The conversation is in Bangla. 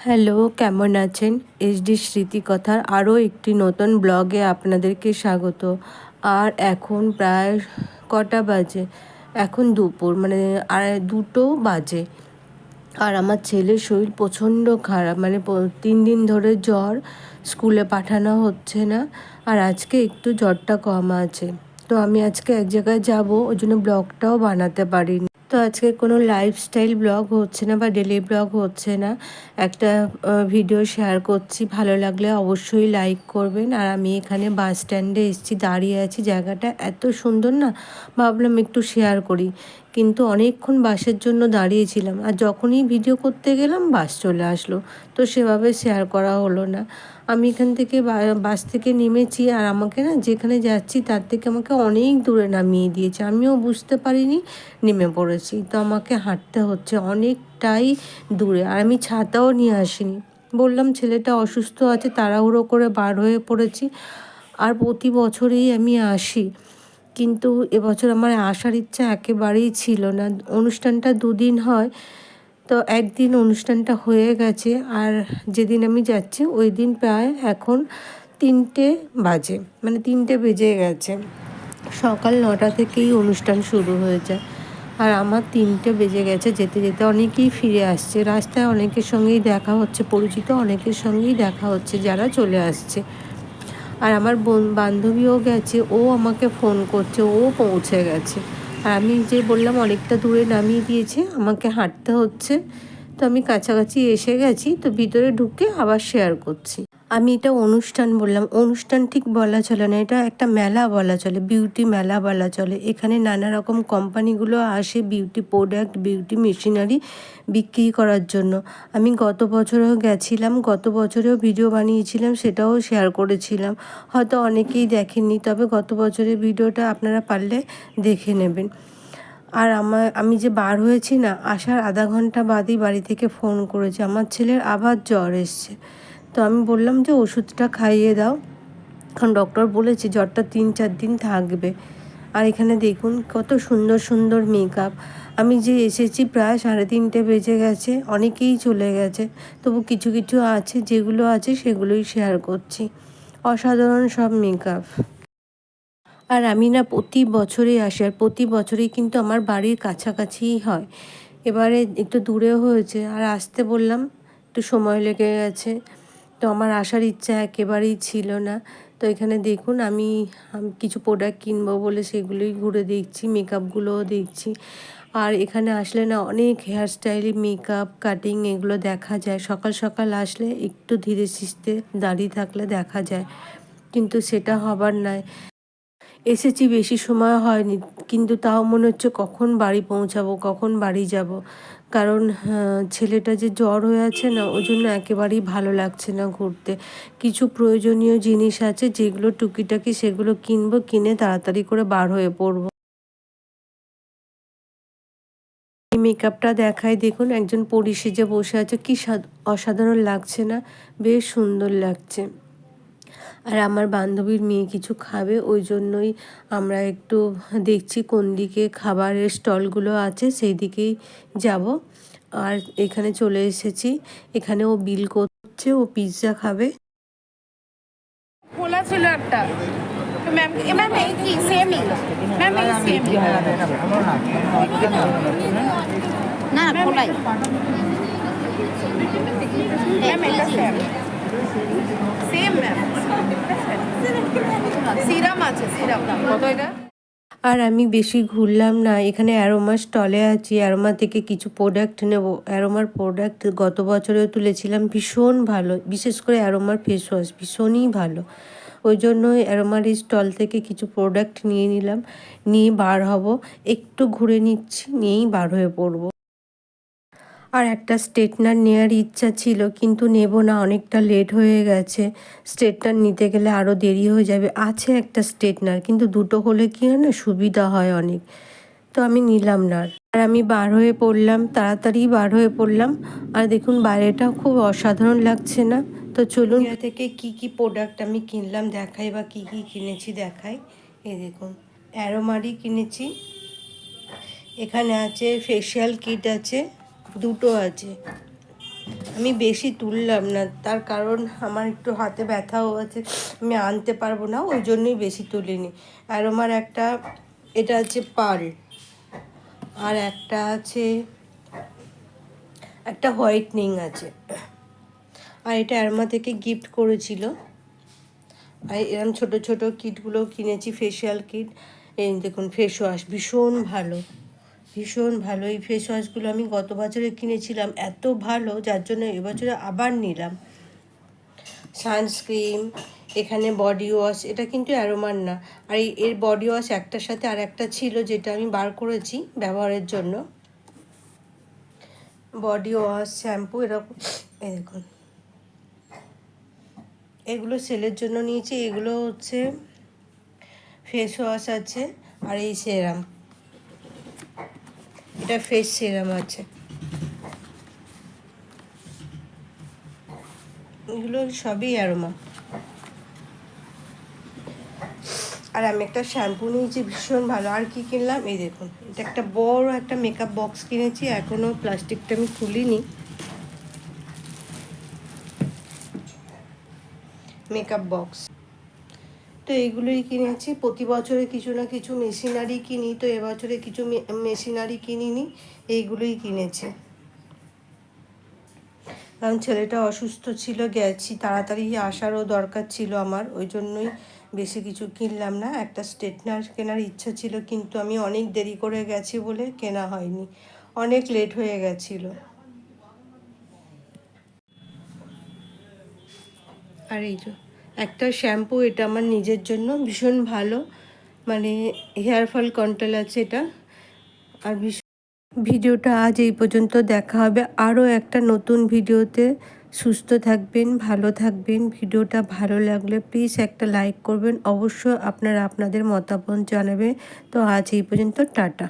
হ্যালো কেমন আছেন? এসডি স্মৃতিকথার আরও একটি নতুন ব্লগে আপনাদেরকে স্বাগত। আর এখন প্রায় কটা বাজে? এখন দুপুর মানে আর দুটো বাজে। আর আমার ছেলের শরীর প্রচণ্ড খারাপ মানে তিন দিন ধরে জ্বর, স্কুলে পাঠানো হচ্ছে না আর আজকে একটু জ্বরটা কম আছে। তো আমি আজকে এক জায়গায় যাব, ওই জন্য ব্লগটাও বানাতে পারিনি। তো আজকে কোনো লাইফস্টাইল ব্লগ হচ্ছে না বা ডেলি ব্লগ হচ্ছে না। একটা ভিডিও শেয়ার করছি। ভালো লাগলে অবশ্যই লাইক করবেন। আর আমি এখানে বাস স্ট্যান্ডে এসেছি, দাঁড়িয়ে আছি। জায়গাটা এত সুন্দর না, ভাবলাম একটু শেয়ার করি। কিন্তু অনেকক্ষণ বাসের জন্য দাঁড়িয়েছিলাম। আর যখনই ভিডিও করতে গেলাম বাস চলে আসলো। তো সেভাবে শেয়ার করা হলো না। আমি এখান থেকে বাস থেকে নেমেছি আর আমাকে না যেখানে যাচ্ছি তার থেকে আমাকে অনেক দূরে নামিয়ে দিয়েছে। আমিও বুঝতে পারিনি, নেমে পড়েছি। তো আমাকে হাঁটতে হচ্ছে অনেকটাই দূরে আর আমি ছাতাও নিয়ে আসিনি। বললাম, ছেলেটা অসুস্থ আছে, তাড়াহুড়ো করে বার হয়ে পড়েছি আর প্রতি বছরেই আমি আসি। কিন্তু এবছর আমার আসার ইচ্ছা একেবারেই ছিল না। অনুষ্ঠানটা দুদিন হয় তো একদিন অনুষ্ঠানটা হয়ে গেছে আর যেদিন আমি যাচ্ছি ওই দিন প্রায় এখন তিনটে বাজে মানে তিনটে বেজে গেছে। সকাল নটা থেকেই অনুষ্ঠান শুরু হয়ে যায় আর আমার তিনটে বেজে গেছে, যেতে যেতে অনেকেই ফিরে আসছে। রাস্তায় অনেকের সঙ্গেই দেখা হচ্ছে, পরিচিত অনেকের সঙ্গেই দেখা হচ্ছে, যারা চলে আসছে। আর আমার বোন বান্ধবীও গেছে, ও আমাকে ফোন করছে, ও পৌঁছে গেছে। আর আমি যে বললাম অনেকটা দূরে নামিয়ে দিয়েছে, আমাকে হাঁটতে হচ্ছে। তো আমি কাছাকাছি এসে গেছি, তো ভিতরে ঢুকে আবার শেয়ার করছি। আমি এটা অনুষ্ঠান বললাম। অনুষ্ঠান ঠিক বলা চলে না। এটা একটা মেলা বলা চলে বিউটি মেলা বলা চলে। এখানে নানা রকম কোম্পানিগুলো আসে বিউটি প্রোডাক্ট বিউটি মেশিনারি বিক্রি করার জন্য। আমি গত বছরেও গেছিলাম, গত বছরেও ভিডিও বানিয়েছিলাম, সেটাও শেয়ার করেছিলাম। হয়তো অনেকেই দেখেননি, তবে গত বছরের ভিডিওটা আপনারা পারলে দেখে নেবেন। আর আমার আমি যে বার হয়েছি না, আসার আধা ঘণ্টা বাদই বাড়ি থেকে ফোন করেছে। আমার ছেলের আবার জ্বর এসছে। তো আমি বললাম যে ওষুধটা খাইয়ে দাও। কারণ ডক্টর বলেছে জ্বরটা তিন, চার দিন থাকবে। আর এখানে দেখুন কত সুন্দর সুন্দর মেকআপ আমি যে এসেছি প্রায় সাড়ে তিনটে বেজে গেছে, অনেকেই চলে গেছে। তবু কিছু কিছু আছে, যেগুলো আছে সেগুলোই শেয়ার করছি। অসাধারণ সব মেকআপ আর আমি না প্রতি বছরেই আসি, আর প্রতি বছরেই কিন্তু আমার বাড়ির কাছাকাছিই হয়। এবারে একটু দূরেও হয়েছে, আর আসতে বললাম, একটু সময় লেগে গেছে। তো আমার আসার ইচ্ছা একেবারেই ছিল না। তো এখানে দেখুন, আমি কিছু প্রোডাক্ট কিনবো বলে সেগুলোই ঘুরে দেখছি মেকআপগুলোও দেখছি। আর এখানে আসলে না অনেক হেয়ার স্টাইলে মেকআপ কাটিং এগুলো দেখা যায়। সকাল সকাল আসলে একটু ধীরে সিস্তে দাঁড়িয়ে থাকলে দেখা যায়। কিন্তু সেটা হবার নয় এসেছি বেশি সময় হয়নি, কিন্তু তাও মনে হচ্ছে কখন বাড়ি পৌঁছাবো, কখন বাড়ি যাব। কারণ ছেলেটা যে জ্বর হয়ে আছে না, ওই জন্য একেবারেই ভালো লাগছে না ঘুরতে। কিছু প্রয়োজনীয় জিনিস আছে যেগুলো টুকিটাকি সেগুলো কিনবো, কিনে তাড়াতাড়ি করে বার হয়ে পড়ব। এই মেকআপটা দেখায় দেখুন, একজন পরি বসে আছে, কি অসাধারণ লাগছে না, বেশ সুন্দর লাগছে। আর আমার বান্ধবীর মেয়ে কিছু খাবে ওই জন্যই আমরা একটু দেখছি কোন দিকে খাবারের স্টলগুলো আছে সেই দিকেই যাব। আর এখানে চলে এসেছি এখানে ও বিল করছে ও পিৎজা খাবে। খোলা ছিল একটা। ম্যাম ম্যাম এই কি সেম ম্যাম এই সেম না না খোলাই। ম্যাম এটা সেম সিরাম আছে আর আমি বেশি ঘুরলাম না, এখানে অ্যারোমা স্টলে আছি অ্যারোমা থেকে কিছু প্রোডাক্ট নেব। অ্যারোমার প্রোডাক্ট গত বছরেও তুলেছিলাম, ভীষণ ভালো। বিশেষ করে অ্যারোমার ফেস ওয়াশ ভীষণই ভালো। ওই জন্য অ্যারোমার স্টল থেকে কিছু প্রোডাক্ট নিয়ে নিলাম, নিয়ে বার হব। একটু ঘুরে নিচ্ছি, নিয়েই বার হয়ে পড়ব। আর একটা স্ট্রেটনার নেওয়ার ইচ্ছা ছিল, কিন্তু নেব না, অনেকটা লেট হয়ে গেছে। স্ট্রেটনার নিতে গেলে আরও দেরি হয়ে যাবে। আছে একটা স্ট্রেটনার কিন্তু দুটো হলে কি হয় না, সুবিধা হয় অনেক। তো আমি নিলাম না আর। আমি বার হয়ে পড়লাম, তাড়াতাড়ি বার হয়ে পড়লাম। আর দেখুন বাইরেটাও খুব অসাধারণ লাগছে না। তো চলুন থেকে কি কি প্রোডাক্ট আমি কিনলাম দেখাই বা কি কি কিনেছি দেখাই। এই দেখুন অ্যারোমারি কিনেছি। এখানে আছে ফেশিয়াল কিট আছে। দুটো আছে। আমি বেশি তুললাম না। তার কারণ আমার একটু হাতে ব্যথাও আছে, আমি আনতে পারব না, ওই জন্যই বেশি তুলিনি। আর আমার একটা, এটা আছে পাল। আর একটা আছে, একটা হোয়াইটনিং আছে। আর এটা অ্যারমা থেকে গিফট করেছিল। আর এরম ছোট ছোট কিটগুলো কিনেছি ফেশিয়াল কিট। এই দেখুন ফেস ওয়াশ ভীষণ ভালো। ভীষণ ভালো এই ফেস ওয়াশগুলো আমি গত বছরে কিনেছিলাম, এত ভালো, যার জন্য এবছরে আবার নিলাম। সানস্ক্রিন, এখানে বডি ওয়াশ এটা কিন্তু অ্যারোমার না। আর এর বডি ওয়াশ একটার সাথে আর একটা ছিল, যেটা আমি বার করেছি ব্যবহারের জন্য। বডি ওয়াশ শ্যাম্পু এরকম দেখুন। এগুলো সেলের জন্য নিয়েছি, এগুলো হচ্ছে ফেস ওয়াশ আছে, আর এই সেরাম এটা ফেস সিরাম আছে। এগুলো সবই অ্যারোমা আর আমি একটা শ্যাম্পু নিয়েছি, ভীষণ ভালো। আর কি কিনলাম? এই দেখুন, এটা একটা বড় একটা মেকআপ বক্স কিনেছি এখনও প্লাস্টিকটা আমি খুলিনি। মেকআপ বক্স তো এইগুলোই কিনেছি। প্রতি বছরে কিছু না কিছু মেশিনারি কিনি, তো এবছরে কিছু মেশিনারি কিনিনি, এইগুলোই কিনেছি। কারণ ছেলেটা অসুস্থ ছিল, গেছি, তাড়াতাড়ি আসারও দরকার ছিল আমার, ওই জন্যই বেশি কিছু কিনলাম না। একটা স্ট্রেটনার কেনার ইচ্ছা ছিল, কিন্তু আমি অনেক দেরি করে গেছি বলে কেনা হয়নি। অনেক লেট হয়ে গেছিল। আর এই যে একটা শ্যাম্পু এটা আমার নিজের জন্য ভীষণ ভালো। মানে হেয়ার ফল কন্ট্রোল আছে এটা। আর ভীষণ ভিডিওটা আজ এই পর্যন্ত দেখা হবে। আরও একটা নতুন ভিডিওতে। সুস্থ থাকবেন, ভালো থাকবেন। ভিডিওটা ভালো লাগলে প্লিজ একটা লাইক করবেন। অবশ্যই আপনারা আপনাদের মতামত জানাবেন। তো আজ এই পর্যন্ত, টাটা।